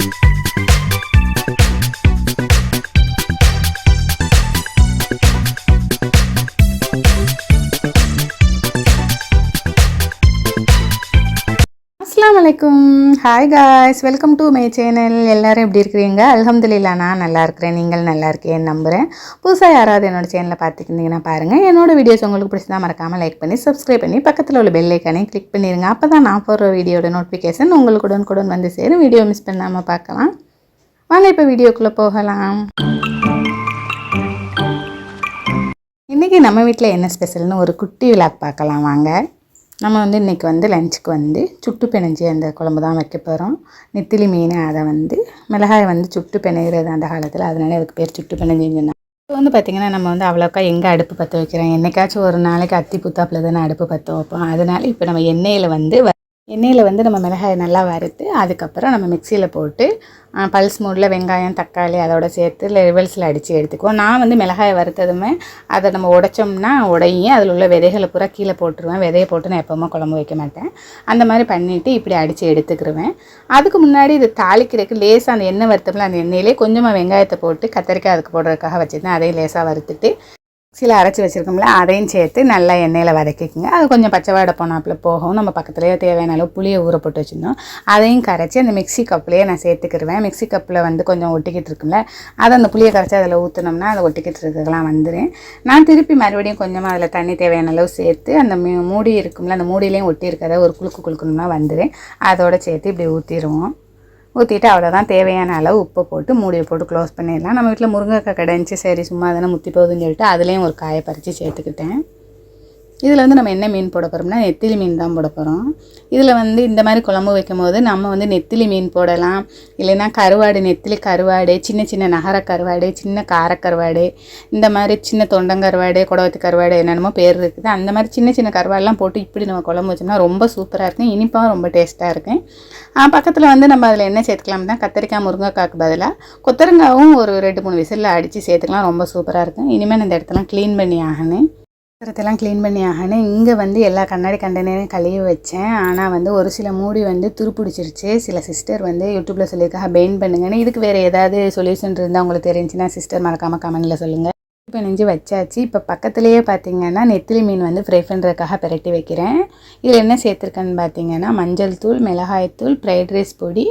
Thank you. அஸ்லாம் வலைக்கும் hi guys welcome to my channel எல்லோரும் எப்படி இருக்கிறீங்க? அல்ஹம்துலில்லா நான் நல்லா இருக்கிறேன். நீங்கள் நல்லா இருக்கேன்னு நம்புகிறேன் புதுசாக யாராவது என்னோடய சேனலில் பார்த்துக்கிட்டீங்கன்னா பாருங்கள் என்னோடய வீடியோஸ் உங்களுக்கு பிடிச்சதா மறக்காமல் லைக் பண்ணி சப்ஸ்கிரைப் பண்ணி பக்கத்தில் உள்ள பெல்லைக்கானே கிளிக் பண்ணிடுங்க அப்போ தான் நான் போடுற வீடியோட நோட்டிஃபிகேஷன் உங்களுக்கு உடனுக்குடன் வந்து சேரும். வீடியோ மிஸ் பண்ணாமல் பார்க்கலாம். வாங்க இப்போ வீடியோக்குள்ளே போகலாம். இன்றைக்கி நம்ம வீட்டில் என்ன ஸ்பெஷல்னு ஒரு குட்டி விழாக் பார்க்கலாம். வாங்க. நம்ம வந்து இன்றைக்கி வந்து லஞ்சுக்கு வந்து சுட்டு பிணைஞ்சி அந்த குழம்பு தான் வைக்க போகிறோம் நெத்திலி மீன் அதை வந்து மிளகாயை வந்து சுட்டு பிணைகிறது அந்த காலத்தில். அதனால அதுக்கு பேர் சுட்டு பிணைஞ்சின்னு சொன்னாங்க. இப்போ வந்து பார்த்திங்கன்னா நம்ம வந்து அவ்வளோக்கா எங்கே அடுப்பு பற்ற வைக்கிறோம்? என்றைக்காச்சும் ஒரு நாளைக்கு அத்தி புத்தாப்பில் தானே அடுப்பு பற்ற வைப்போம்? அதனால இப்போ நம்ம எண்ணெயில் வந்து வ- எண்ணெயில் வந்து நம்ம மிளகாயை நல்லா வறுத்து அதுக்கப்புறம் நம்ம மிக்சியில் போட்டு பல்ஸ் மூடில் வெங்காயம் தக்காளி அதோட சேர்த்து லெவல்ஸில் அடித்து எடுத்துக்குவோம். நான் வந்து மிளகாயை வறுத்ததுமே அதை நம்ம உடைச்சோம்னா உடையும் அதில் உள்ள விதைகளை பூரா கீழே போட்டுருவேன். விதையை போட்டு நான் எப்போவுமே குழம்பு வைக்க மாட்டேன். அந்த மாதிரி பண்ணிவிட்டு இப்படி அடித்து எடுத்துக்கிருவேன். அதுக்கு முன்னாடி இது தாளிக்கிறதுக்கு லேசாக அந்த எண்ணெய் வறுத்தோம்ல அந்த எண்ணெயிலே கொஞ்சமாக வெங்காயத்தை போட்டு கத்தரிக்காய் அதுக்கு போடுறதுக்காக வச்சுருந்தேன் அதையும் லேசாக வறுத்துட்டு சில அரைச்சி வச்சுருக்கோம்ல அதையும் சேர்த்து நல்லா எண்ணெயில் வதக்கிக்குங்க. அது கொஞ்சம் பச்சை வாடை போனாப்புல போகும். நம்ம பக்கத்துலேயே தேவையான அளவு புளியை ஊற போட்டு வச்சுருந்தோம். அதையும் கரைச்சி அந்த மிக்ஸி கப்லேயே நான் சேர்த்துக்கிடுவேன் மிக்ஸி கப்பில் வந்து கொஞ்சம் ஒட்டிக்கிட்டு இருக்கும்ல அதை அந்த புளியை கரைச்சி அதில் ஊற்றினோம்னா அதை ஒட்டிக்கிட்டு இருக்கலாம் வந்துடும் நான் திருப்பி மறுபடியும் கொஞ்சமாக அதில் தண்ணி தேவையான அளவு சேர்த்து அந்த மூடி இருக்கும்ல அந்த மூடியிலையும் ஒட்டி இருக்கிறத ஒரு குலுக்கு குலுக்கணும்னா வந்துடும் அதோட சேர்த்து இப்படி ஊற்றிடுவோம் ஊற்றிட்டு அவ்வளோதான் தேவையான அளவு உப்பு போட்டு மூடியை போட்டு க்ளோஸ் பண்ணிடலாம். நம்ம வீட்டில் முருங்கைக்காய் கிடந்துச்சு சரி சும்மா தானே முத்தி போகுதுன்னு சொல்லிட்டு அதுலேயும் ஒரு காயை பறித்து சேர்த்துக்கிட்டேன். இதில் வந்து நம்ம என்ன மீன் போட போகிறோம்னா நெத்திலி மீன் தான் போட போகிறோம் இதில் வந்து இந்த மாதிரி குழம்பு வைக்கும் போது நம்ம வந்து நெத்திலி மீன் போடலாம். இல்லைன்னா கருவாடு நெத்திலி கருவாடு சின்ன சின்ன நகர கருவாடு சின்ன காரக்கருவாடு இந்த மாதிரி சின்ன தொண்டங்கருவாடு குடவத்து கருவாடு என்னென்னமோ பேர் இருக்குது. அந்த மாதிரி சின்ன சின்ன கருவாடெலாம் போட்டு இப்படி நம்ம குழம்பு வச்சோம்னா ரொம்ப சூப்பராக இருக்கும். இனிப்பாகவும் ரொம்ப டேஸ்ட்டாக இருக்கும். பக்கத்தில் வந்து நம்ம அதில் என்ன சேர்த்துக்கலாம் தான் கத்திரிக்காய் முருங்கைக்காய்க்கு பதிலாக கொத்தரங்காவும் ஒரு ரெண்டு மூணு விசிலில் அடித்து சேர்த்துக்கலாம். ரொம்ப சூப்பராக இருக்கும். இனிமேல் இந்த இடத்தெல்லாம் க்ளீன் பண்ணி ஆகணும். பாத்திரத்தெல்லாம் க்ளீன் பண்ணி ஆகணும். இங்கே வந்து எல்லா கண்ணாடி கண்டனையும் கழுவி வச்சேன். ஆனால் வந்து ஒரு சில மூடி வந்து துருப்பிடிச்சிருச்சு. சில சிஸ்டர் வந்து யூடியூப்பில் சொல்லியிருக்காங்க பெயின் பண்ணுங்கன்னு. இதுக்கு வேறு ஏதாவது சொல்யூஷன் இருந்தால் உங்களுக்கு தெரிஞ்சுன்னா சிஸ்டர் மறக்காமல் கமெண்டில் சொல்லுங்கள் இப்போ நெஞ்சு வச்சாச்சு. இப்போ பக்கத்துலேயே பார்த்தீங்கன்னா நெத்திலி மீன் வந்து ஃப்ரை பண்ணுறதுக்காக பிரட்டி வைக்கிறேன். இதில் என்ன சேர்த்துருக்கேன்னு பார்த்தீங்கன்னா மஞ்சள் தூள் மிளகாய்த்தூள் ஃப்ரைட் ரைஸ் பொடி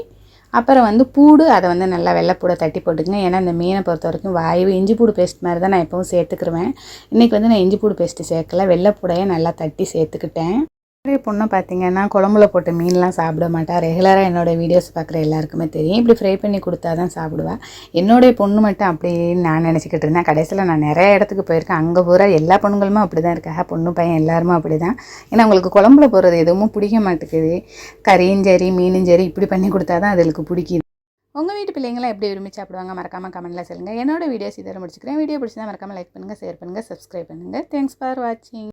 அப்புறம் வந்து பூடு அதை வந்து நல்லா வெள்ளைப்பூடை தட்டி போட்டுக்கங்க. ஏன்னா இந்த மீனை பொறுத்த வரைக்கும் வாயு இஞ்சி பூடு பேஸ்ட் மாதிரி தான் நான் எப்பவும் சேர்த்துக்கிருவேன். இன்றைக்கி வந்து நான் இஞ்சி பூடு பேஸ்ட்டு சேர்க்கல. வெள்ளைப்பூடையை நல்லா தட்டி சேர்த்துக்கிட்டேன். நிறைய பொண்ணை பார்த்தீங்கன்னா குழம்புல போட்டு மீன்லாம் சாப்பிட மாட்டா. ரெகுலராக என்னோட வீடியோஸ் பார்க்குற எல்லாருக்குமே தெரியும். இப்படி ஃப்ரை பண்ணி கொடுத்தா தான் சாப்பிடுவா. என்னுடைய பொண்ணு மட்டும் அப்படின்னு நான் நினச்சிக்கிட்டு இருந்தேன். கடைசியில் நான் நிறைய இடத்துக்கு போயிருக்கேன். அங்கே போகிற எல்லா பொண்ணுங்களுமே அப்படி தான் இருக்காங்க. பொண்ணு பையன் எல்லாருமே அப்படி தான் ஏன்னா அவங்களுக்கு குழம்புல போடுறது எதுவும் பிடிக்க மாட்டேங்குது. கறியும் சரி மீனும் சரி இப்படி பண்ணி கொடுத்தா தான் அதுகளுக்கு பிடிக்குது. உங்கள் வீட்டு பிள்ளைங்களாம் எப்படி விரும்பி சாப்பிடுவாங்க? மறக்காமல் கமெண்ட்டில் சொல்லுங்கள் என்னோட வீடியோஸ் இதோட முடிச்சுக்கிறேன். வீடியோ பிடிச்சதா மறக்காமல் லைக் பண்ணுங்கள் ஷேர் பண்ணுங்கள் சப்ஸ்கிரைப் பண்ணுங்கள் தேங்க்ஸ் ஃபார் வாட்சிங்